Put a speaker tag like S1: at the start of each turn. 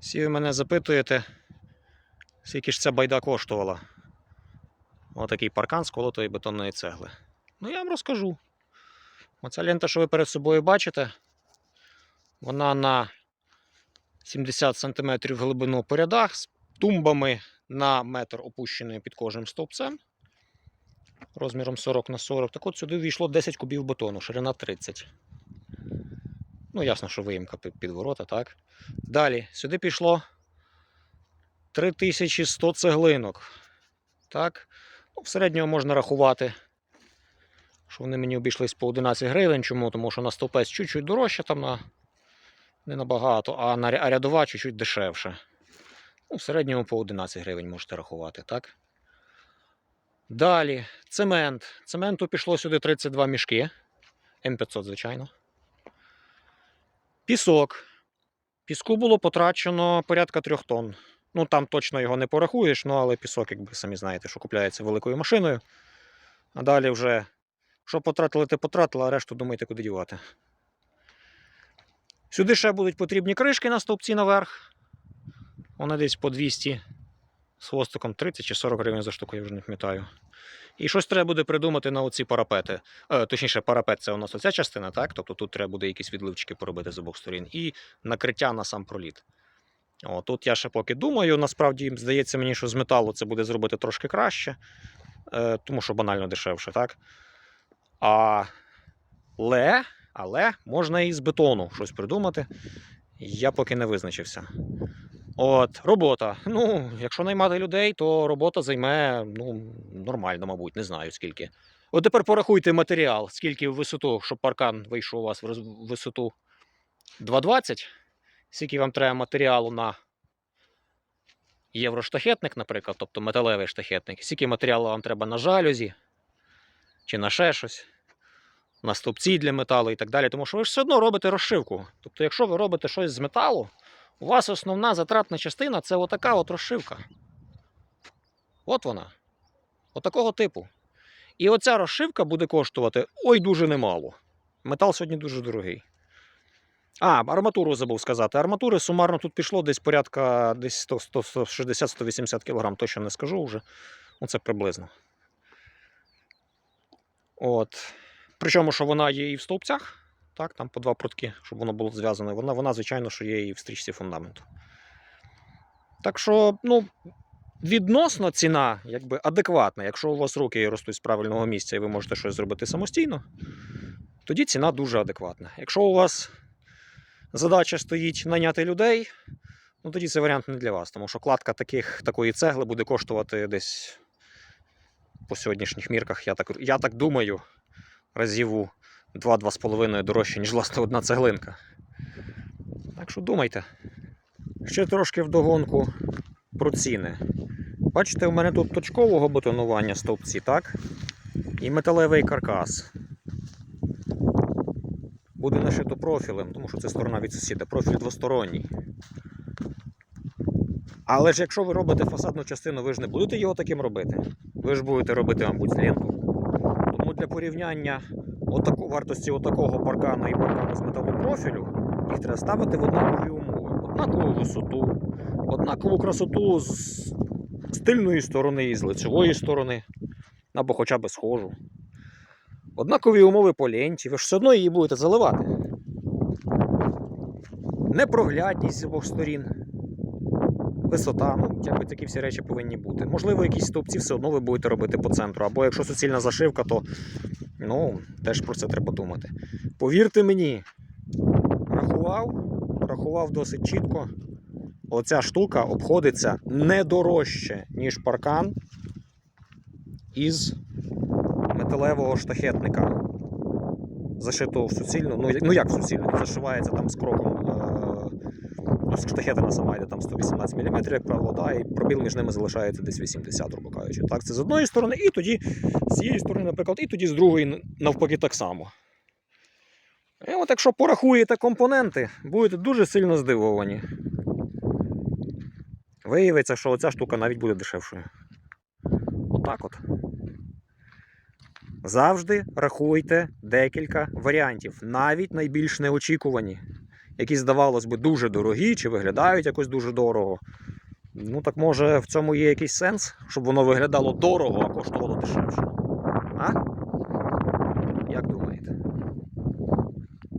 S1: Всі ви мене запитуєте, скільки ж ця байда коштувала. Отакий паркан з колотої бетонної цегли. Ну, я вам розкажу. Оця лента, що ви перед собою бачите, вона на 70 см глибину по рядах з тумбами на метр опущеною під кожним стовпцем. Розміром 40 на 40. Так от сюди ввійшло 10 кубів бетону, ширина 30. Ну, ясно, що виїмка під ворота, так? Далі, сюди пішло 3100 цеглинок. Так? Ну, в середньому можна рахувати, що вони мені обійшлись по 11 гривень. Чому? Тому що на стовпець чуть-чуть дорожче, там на не набагато, а на рядова чуть-чуть дешевше. Ну, в середньому по 11 гривень можете рахувати, так? Далі, цемент. Цементу пішло сюди 32 мішки. М500, звичайно. Пісок. Піску було потрачено порядка 3 тонн. Ну там точно його не порахуєш, ну але пісок, якби самі знаєте, що купляється великою машиною. А далі вже, що потратили, те потратили, а решту думайте, куди дівати. Сюди ще будуть потрібні кришки на стовпці наверх. Вони десь по 200 з хвостиком 30 чи 40 гривень за штуку, я вже не пам'ятаю. І щось треба буде придумати на оці парапети. Е, точніше, парапет це у нас оця частина, так? Тобто тут треба буде якісь відливчики поробити з обох сторін. І накриття на сам проліт. О, тут я ще поки думаю. Насправді здається мені, що з металу це буде зробити трошки краще, е, тому що банально дешевше, так? А, але, але можна і з бетону щось придумати. Я поки не визначився. От, робота. Ну, якщо наймати людей, то робота займе ну, нормально, мабуть, не знаю скільки. От тепер порахуйте матеріал, скільки в висоту, щоб паркан вийшов у вас в висоту 2,20. Скільки вам треба матеріалу на євроштахетник, наприклад, тобто металевий штахетник. Скільки матеріалу вам треба на жалюзі, чи на ще щось, на стовпці для металу і так далі. Тому що ви ж все одно робите розшивку. Тобто, якщо ви робите щось з металу, у вас основна затратна частина це отака от розшивка. От вона. Отакого типу. І оця розшивка буде коштувати ой дуже немало. Метал сьогодні дуже дорогий. А, арматуру забув сказати. Арматури сумарно тут пішло десь порядка десь 160-180 кг, точно не скажу вже. Ну, це приблизно. От. Причому, що вона є і в стовпцях, так, там по два прутки, щоб воно було зв'язане. Вона, вона, звичайно, що є і в стрічці фундаменту. Так що, ну, відносно ціна якби адекватна. Якщо у вас руки ростуть з правильного місця і ви можете щось зробити самостійно, тоді ціна дуже адекватна. Якщо у вас задача стоїть найняти людей, ну тоді це варіант не для вас, тому що кладка таких, такої цегли буде коштувати десь по сьогоднішніх мірках, я так, я так думаю, разів у 2-2,5 дорожче, ніж власне одна цеглинка. Так що думайте. Ще трошки вдогонку про ціни. Бачите, у мене тут точкового бетонування стовпці, так? І металевий каркас. Буде нашито профілем, тому що це сторона від сусіда, профіль двосторонній. Але ж якщо ви робите фасадну частину, ви ж не будете його таким робити. Ви ж будете робити, мабуть, з ленту. Тому для порівняння отаку, вартості отакого паркана і паркану з металопрофілю, їх треба ставити в однакові умови. Однакову висоту, однакову красоту з, з тильної сторони і з лицевої сторони, або хоча б схожу. Однакові умови по ленті, ви ж все одно її будете заливати. Непроглядність з обох сторін. Висота, ну, якби такі всі речі повинні бути. Можливо, якісь стовпці все одно ви будете робити по центру. Або якщо суцільна зашивка, то ну, теж про це треба думати. Повірте мені, рахував, рахував досить чітко. Оця штука обходиться не дорожче, ніж паркан із металевого штахетника. Зашитого в суцільну. Ну, як- ну в суцільну? Зашивається там з кроком. Ну, штахетина сама йде там 118 мм, як правило, да, і пробіл між ними залишається десь 80, грубо кажучи. Так, це з одної сторони, і тоді з цієї сторони, наприклад, і тоді з другої навпаки так само. І от якщо порахуєте компоненти, будете дуже сильно здивовані. Виявиться, що оця штука навіть буде дешевшою. Отак от. Завжди рахуйте декілька варіантів, навіть найбільш неочікувані. Які, здавалось би, дуже дорогі, чи виглядають якось дуже дорого. Ну так може в цьому є якийсь сенс, щоб воно виглядало дорого, а коштувало дешевше.